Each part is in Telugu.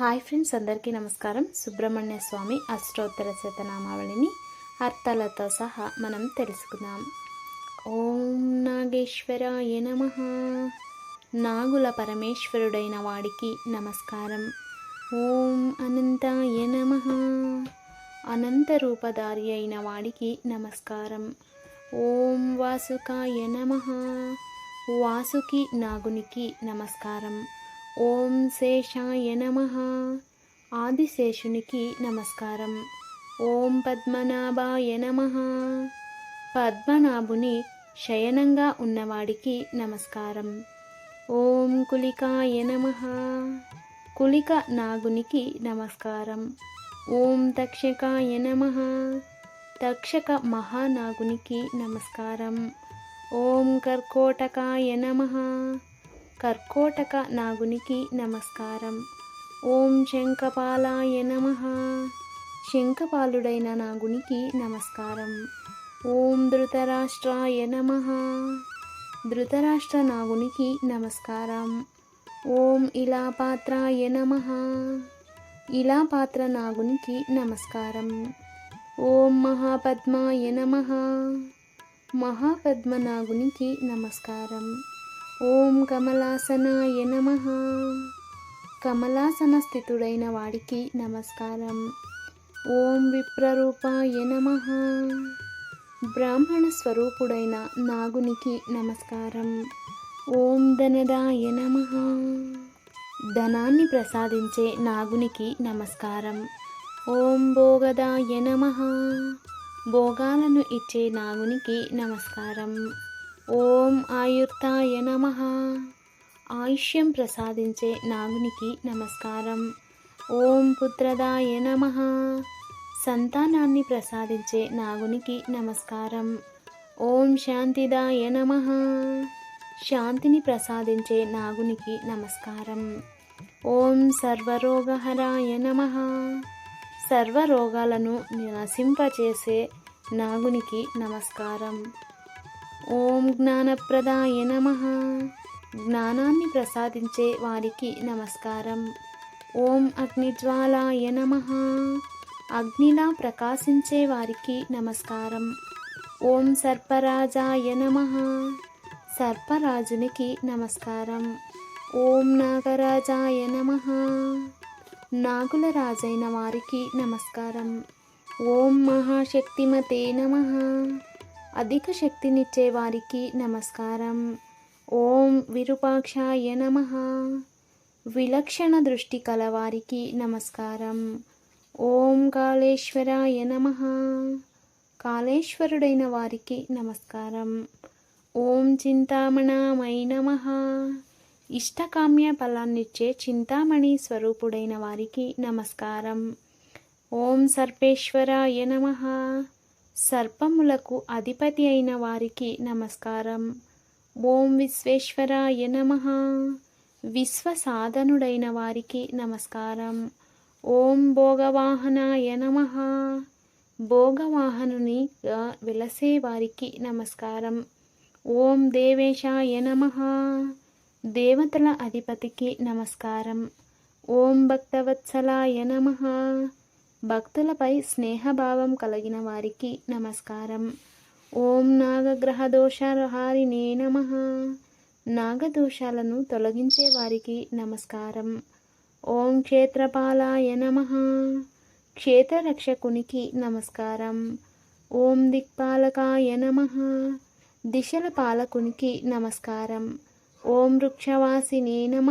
హాయ్ ఫ్రెండ్స్ అందరికీ నమస్కారం. సుబ్రహ్మణ్య స్వామి అష్టోత్తర శతనామావళిని అర్థాలతో సహా మనం తెలుసుకుందాం. ఓం నాగేశ్వరాయ నమ. నాగుల పరమేశ్వరుడైన వాడికి నమస్కారం. ఓం అనంతాయ నమ. అనంత రూపధారి అయిన వాడికి నమస్కారం. ఓం వాసుకాయ నమ. వాసుకి నాగునికి నమస్కారం. ఓం శేషాయ నమ. ఆదిశేషునికి నమస్కారం. ఓం పద్మనాభాయ నమ. పద్మనాభుని శయనంగా ఉన్నవాడికి నమస్కారం. ఓం కులికాయ నమ. కులిక నాగునికి నమస్కారం. ఓం తక్షకాయ నమ. తక్షక మహానాగునికి నమస్కారం. ఓం కర్కోటకాయ నమ. కర్కోటక నాగునికి నమస్కారం. ఓం శంఖపాలాయ నమ. శంఖపాలుడైన నాగునికి నమస్కారం. ఓం ధృతరాష్ట్రాయ నమ. ధృతరాష్ట్ర నాగునికి నమస్కారం. ఓం ఇలాపాత్రాయ నమ. ఇలాపాత్ర నాగునికి నమస్కారం. ఓం మహాపద్మాయ నమ. మహాపద్మ నాగునికి నమస్కారం. ఓం కమలాసనాయ నమ. కమలాసన స్థితుడైన వాడికి నమస్కారం. ఓం విప్రరూపాయ నమ. బ్రాహ్మణ స్వరూపుడైన నాగునికి నమస్కారం. ఓం ధనదాయ నమ. ధనాన్ని ప్రసాదించే నాగునికి నమస్కారం. ఓం భోగదాయ నమ. భోగాలను ఇచ్చే నాగునికి నమస్కారం. ఓం ఆయుర్తాయ నమ. ఆయుష్యం ప్రసాదించే నాగునికి నమస్కారం. ఓం పుత్రదాయ నమ. సంతానాన్ని ప్రసాదించే నాగునికి నమస్కారం. ఓం శాంతిదాయ నమ. శాంతిని ప్రసాదించే నాగునికి నమస్కారం. ఓం సర్వరోగహరాయ నమ. సర్వరోగాలను నశింపచేసే నాగునికి నమస్కారం. ఓం జ్ఞానప్రదాయ నమ. జ్ఞానాన్ని ప్రసాదించే వారికి నమస్కారం. ఓం అగ్నిజ్వాలాయ నమ. అగ్నిలా ప్రకాశించే వారికి నమస్కారం. ఓం సర్పరాజాయ నమ. సర్పరాజునికి నమస్కారం. ఓం నాగరాజాయ నమ. నాగుల రాజైన వారికి నమస్కారం. ఓం మహాశక్తిమతే నమ. అధిక శక్తినిచ్చే వారికి నమస్కారం. ఓం విరూపాక్షాయ నమ. విలక్షణ దృష్టి కలవారికి నమస్కారం. ఓం కాళేశ్వరాయ నమ. కాళేశ్వరుడైన వారికి నమస్కారం. ఓం చింతామణామై నమ. ఇష్టకామ్య ఫలాన్నిచ్చే చింతామణి స్వరూపుడైన వారికి నమస్కారం. ఓం సర్పేశ్వరాయ నమ. సర్పములకు అధిపతి అయిన వారికి నమస్కారం. ఓం విశ్వేశ్వరాయ నమ. విశ్వసాధనుడైన వారికి నమస్కారం. ఓం భోగవాహనాయ నమ. భోగవాహనునిగా విలసే వారికి నమస్కారం. ఓం దేవేశాయ నమ. దేవతల అధిపతికి నమస్కారం. ఓం భక్తవత్సలాయ నమ. భక్తులపై స్నేహభావం కలిగిన వారికి నమస్కారం. ఓం నాగగ్రహదోషహారిణే నమ. నాగదోషాలను తొలగించే వారికి నమస్కారం. ఓం క్షేత్రపాలాయ నమ. క్షేత్రరక్షకునికి నమస్కారం. ఓం దిక్పాలకాయ నమ. దిశల పాలకునికి నమస్కారం. ఓం వృక్షవాసినే నమ.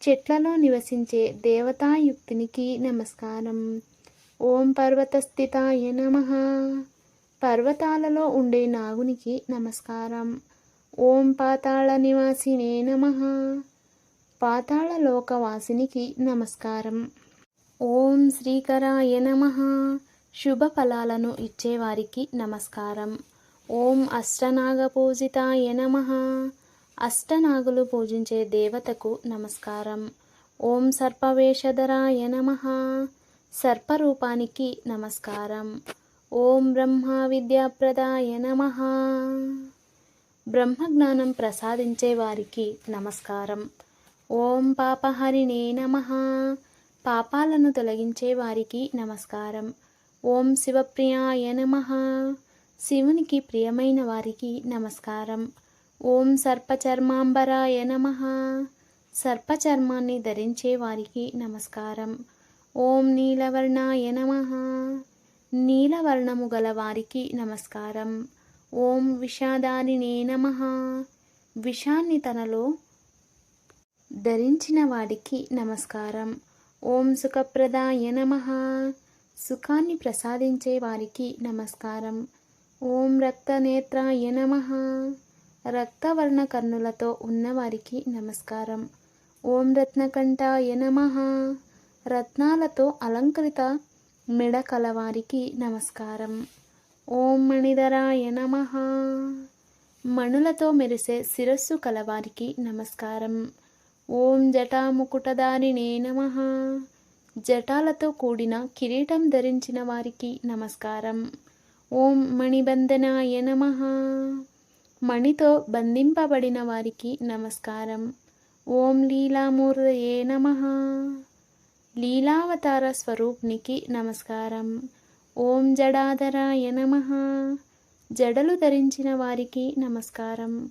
చెట్లలో నివసించే దేవతాయుక్తినికి నమస్కారం. ఓం పర్వతస్థితాయ నమ. పర్వతాలలో ఉండే నాగునికి నమస్కారం. ఓం పాతాళ నివాసినే నమ. పాతాళ లోకవాసినికి నమస్కారం. ఓం శ్రీకరాయ నమ. శుభ ఫలాలను ఇచ్చేవారికి నమస్కారం. ఓం అష్టనాగపూజితాయ నమ. అష్టనాగులు పూజించే దేవతకు నమస్కారం. ఓం సర్పవేషధరాయ నమ. సర్పరూపానికి నమస్కారం. ఓం బ్రహ్మ విద్యాప్రదాయ నమ. బ్రహ్మజ్ఞానం ప్రసాదించే వారికి నమస్కారం. ఓం పాపహరిణే నమ. పాపాలను తొలగించే వారికి నమస్కారం. ఓం శివప్రియాయ నమ. శివునికి ప్రియమైన వారికి నమస్కారం. ఓం సర్పచర్మాంబరాయ నమ. సర్పచర్మాన్ని ధరించే వారికి నమస్కారం. ఓం నీలవర్ణాయ నమ. నీలవర్ణము గల వారికి నమస్కారం. ఓం విషాదారిణే నమ. విషాన్ని తనలో ధరించిన వాడికి నమస్కారం. ఓం సుఖప్రదాయ నమ. సుఖాన్ని ప్రసాదించే వారికి నమస్కారం. ఓం రక్తనేత్రాయ నమ. రక్తవర్ణ కన్నులతో ఉన్నవారికి నమస్కారం. ఓం రత్నకంఠాయ నమ. రత్నాలతో అలంకృత మెడ కలవారికి నమస్కారం. ఓం మణిధరాయ నమ. మణులతో మెరిసే శిరస్సు కలవారికి నమస్కారం. ఓం జటాముకుటదారిణే నమ. జటాలతో కూడిన కిరీటం ధరించిన వారికి నమస్కారం. ఓం మణిబంధనాయ నమ. మణితో బంధింపబడిన వారికి నమస్కారం. ఓం లీలామూర్తయే నమ. లీలావతార స్వరూప్నికి నమస్కారం. ఓం జడాధరాయ నమ. జడలు ధరించిన వారికి నమస్కారం.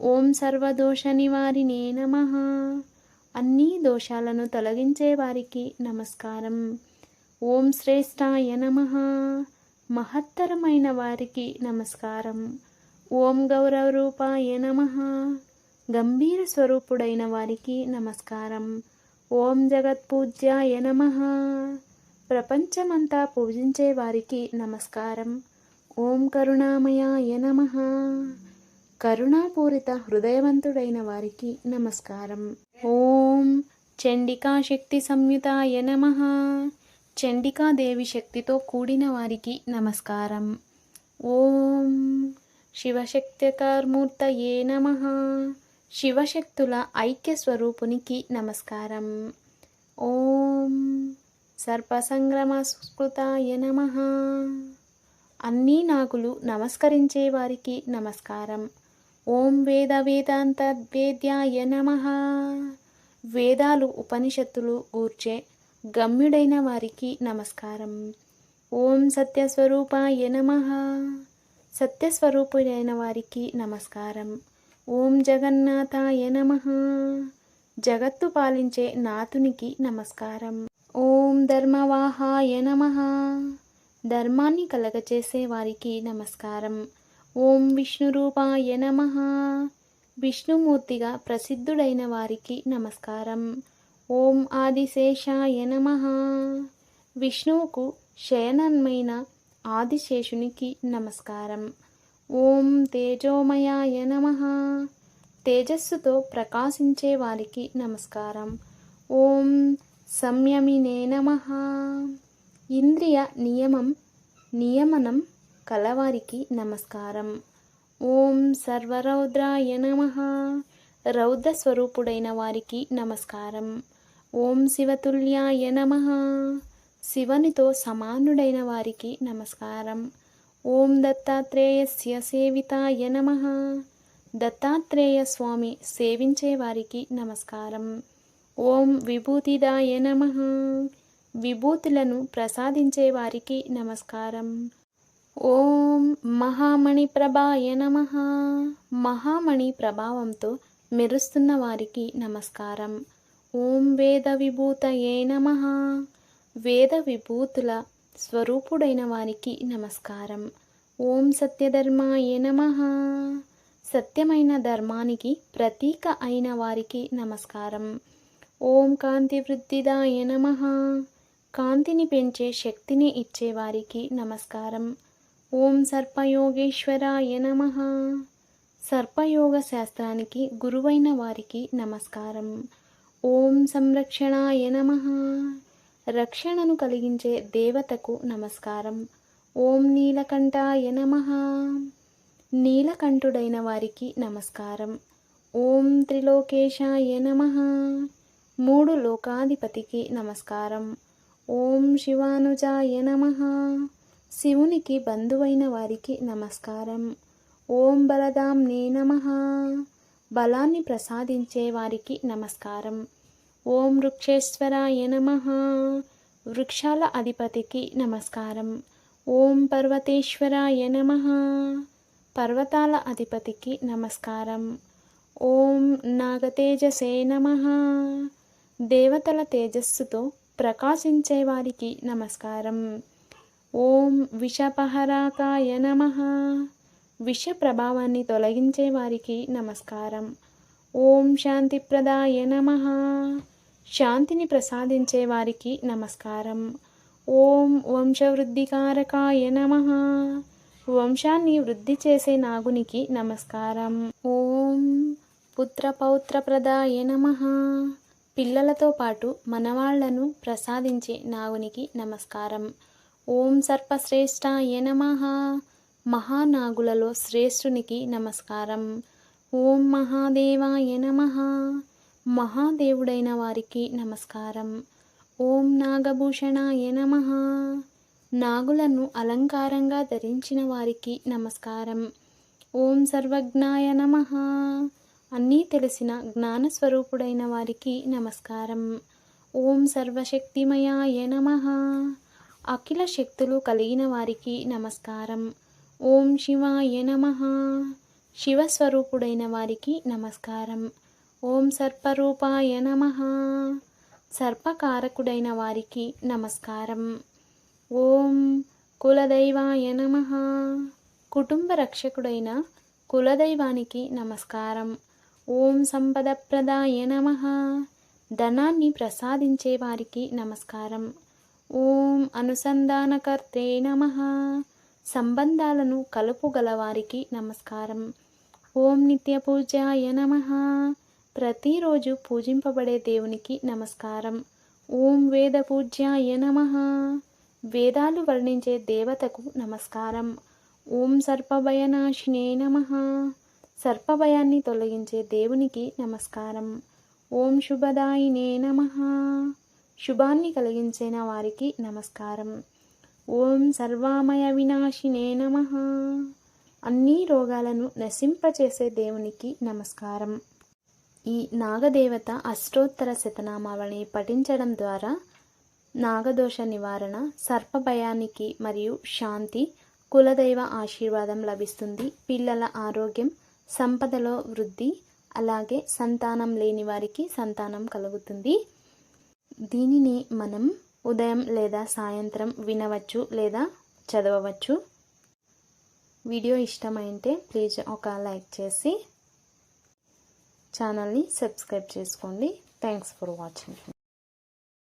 ఓం సర్వదోష నివారినే నమ. అన్ని దోషాలను తొలగించే వారికి నమస్కారం. ఓం శ్రేష్టాయ నమ. మహత్తరమైన వారికి నమస్కారం. ఓం గౌరవరూపాయ నమ. గంభీర స్వరూపుడైన వారికి నమస్కారం. ఓం జగత్పూజ్యాయ నమ. ప్రపంచమంతా పూజించే వారికి నమస్కారం. ఓం కరుణామయాయ నమ. కరుణాపూరిత హృదయవంతుడైన వారికి నమస్కారం. ఓం చండికా శక్తి సంయుతాయ నమ. చండికాదేవి శక్తితో కూడిన వారికి నమస్కారం. ఓం శివశక్తికార్మూర్తయే నమ. శివశక్తుల ఐక్య స్వరూపునికి నమస్కారం. ఓం సర్పసంగ్రమస్కృతాయ నమ. అన్నీ నాగులు నమస్కరించే వారికి నమస్కారం. ఓం వేద వేదాంతద్వేద్యాయ నమ. వేదాలు ఉపనిషత్తులు గూర్చే గమ్యుడైన వారికి నమస్కారం. ఓం సత్యస్వరూపాయ నమ. సత్యస్వరూపుడైన వారికి నమస్కారం. ఓం జగన్నాథాయ నమ. జగత్తు పాలించే నాథునికి నమస్కారం. ఓం ధర్మవాహాయ నమ. ధర్మాన్ని కలగచేసే వారికి నమస్కారం. ఓం విష్ణురూపాయ నమ. విష్ణుమూర్తిగా ప్రసిద్ధుడైన వారికి నమస్కారం. ఓం ఆదిశేషాయ నమ. విష్ణువుకు శయనన్మైన ఆదిశేషునికి నమస్కారం. ఓం తేజోమయాయ నమ. తేజస్సుతో ప్రకాశించే వారికి నమస్కారం. ఓం సంయమినే నమ. ఇంద్రియ నియమం నియమనం కలవారికి నమస్కారం. ఓం సర్వరౌద్రాయ నమ. రౌద్రస్వరూపుడైన వారికి నమస్కారం. ఓం శివతుల్యాయ నమ. శివనితో సమానుడైన వారికి నమస్కారం. ఓం దత్తాత్రేయస్య సేవితాయ నమ. దత్తాత్రేయ స్వామి సేవించే వారికి నమస్కారం. ఓం విభూతిదాయ నమ. విభూతులను ప్రసాదించే వారికి నమస్కారం. ఓం మహామణి ప్రభాయ నమ. మహామణి ప్రభావంతో మెరుస్తున్న వారికి నమస్కారం. ఓం వేద విభూతయే నమ. వేద విభూతుల స్వరూపుడైన వారికి నమస్కారం. ఓం సత్యధర్మాయ నమ. సత్యమైన ధర్మానికి ప్రతీక అయిన వారికి నమస్కారం. ఓం కాంతి వృద్ధిదాయ నమ. కాంతిని పెంచే శక్తిని ఇచ్చేవారికి నమస్కారం. ఓం సర్పయోగేశ్వరాయ నమ. సర్పయోగ శాస్త్రానికి గురువైన వారికి నమస్కారం. ఓం సంరక్షణాయ నమ. రక్షణను కలిగించే దేవతకు నమస్కారం. ఓం నీలకంఠాయ నమ. నీలకంఠుడైన వారికి నమస్కారం. ఓం త్రిలోకేశాయ నమ. మూడు లోకాధిపతికి నమస్కారం. ఓం శివానుజాయ నమ. శివునికి బంధువైన వారికి నమస్కారం. ఓం బలదాంనే నమ. బలాన్ని ప్రసాదించే వారికి నమస్కారం. ఓం వృక్షేశ్వరాయ నమ. వృక్షాల అధిపతికి నమస్కారం. ఓం పర్వతేశ్వరాయ నమ. పర్వతాల అధిపతికి నమస్కారం. ఓం నాగతేజసే నమ. దేవతల తేజస్సుతో ప్రకాశించే వారికి నమస్కారం. ఓం విషపహరాకాయ నమ. విష ప్రభావాన్ని తొలగించే వారికి నమస్కారం. ఓం శాంతిప్రదాయ నమ. శాంతిని ప్రసాదించే వారికి నమస్కారం. ఓం వంశవృద్ధికారకాయ నమ. వంశాన్ని వృద్ధి చేసే నాగునికి నమస్కారం. ఓం పుత్రపౌత్రప్రదాయ నమ. పిల్లలతో పాటు మనవాళ్ళను ప్రసాదించే నాగునికి నమస్కారం. ఓం సర్పశ్రేష్ఠాయ నమ. మహానాగులలో శ్రేష్ఠునికి నమస్కారం. ఓం మహాదేవాయ నమ. మహాదేవుడైన వారికి నమస్కారం. ఓం నాగభూషణాయ నమ. నాగులను అలంకారంగా ధరించిన వారికి నమస్కారం. ఓం సర్వజ్ఞాయ నమ. అన్నీ తెలిసిన జ్ఞానస్వరూపుడైన వారికి నమస్కారం. ఓం సర్వశక్తిమయాయ నమ. అఖిల శక్తులు కలిగిన వారికి నమస్కారం. ఓం శివాయ నమ. శివస్వరూపుడైన వారికి నమస్కారం. ఓం సర్పరూపాయ నమ. సర్పకారకుడైన వారికి నమస్కారం. ఓం కులదైవాయ నమ. కుటుంబ రక్షకుడైన కులదైవానికి నమస్కారం. ఓం సంపదప్రదాయ నమ. ధనాన్ని ప్రసాదించే వారికి నమస్కారం. ఓం అనుసంధానకర్తే నమ. సంబంధాలను కలుపుగలవారికి నమస్కారం. ఓం నిత్య పూజాయ నమ. ప్రతిరోజు పూజింపబడే దేవునికి నమస్కారం. ఓం వేద పూజ్యాయ నమ. వేదాలు వర్ణించే దేవతకు నమస్కారం. ఓం సర్పభయనాశినే నమ. సర్పభయాన్ని తొలగించే దేవునికి నమస్కారం. ఓం శుభదాయినే నమ. శుభాన్ని కలిగించిన వారికి నమస్కారం. ఓం సర్వామయ వినాశినే నమ. అన్ని రోగాలను నశింపచేసే దేవునికి నమస్కారం. ఈ నాగదేవత అష్టోత్తర శతనామావళిని పఠించడం ద్వారా నాగదోష నివారణ సర్పభయానికి మరియు శాంతి కులదైవ ఆశీర్వాదం లభిస్తుంది. పిల్లల ఆరోగ్యం సంపదలో వృద్ధి అలాగే సంతానం లేని వారికి సంతానం కలుగుతుంది. దీనిని మనం ఉదయం లేదా సాయంత్రం వినవచ్చు లేదా చదవవచ్చు. వీడియో ఇష్టమైతే ప్లీజ్ ఒక లైక్ చేసి ఛానల్ని సబ్స్క్రైబ్ చేసుకోండి. Thanks for watching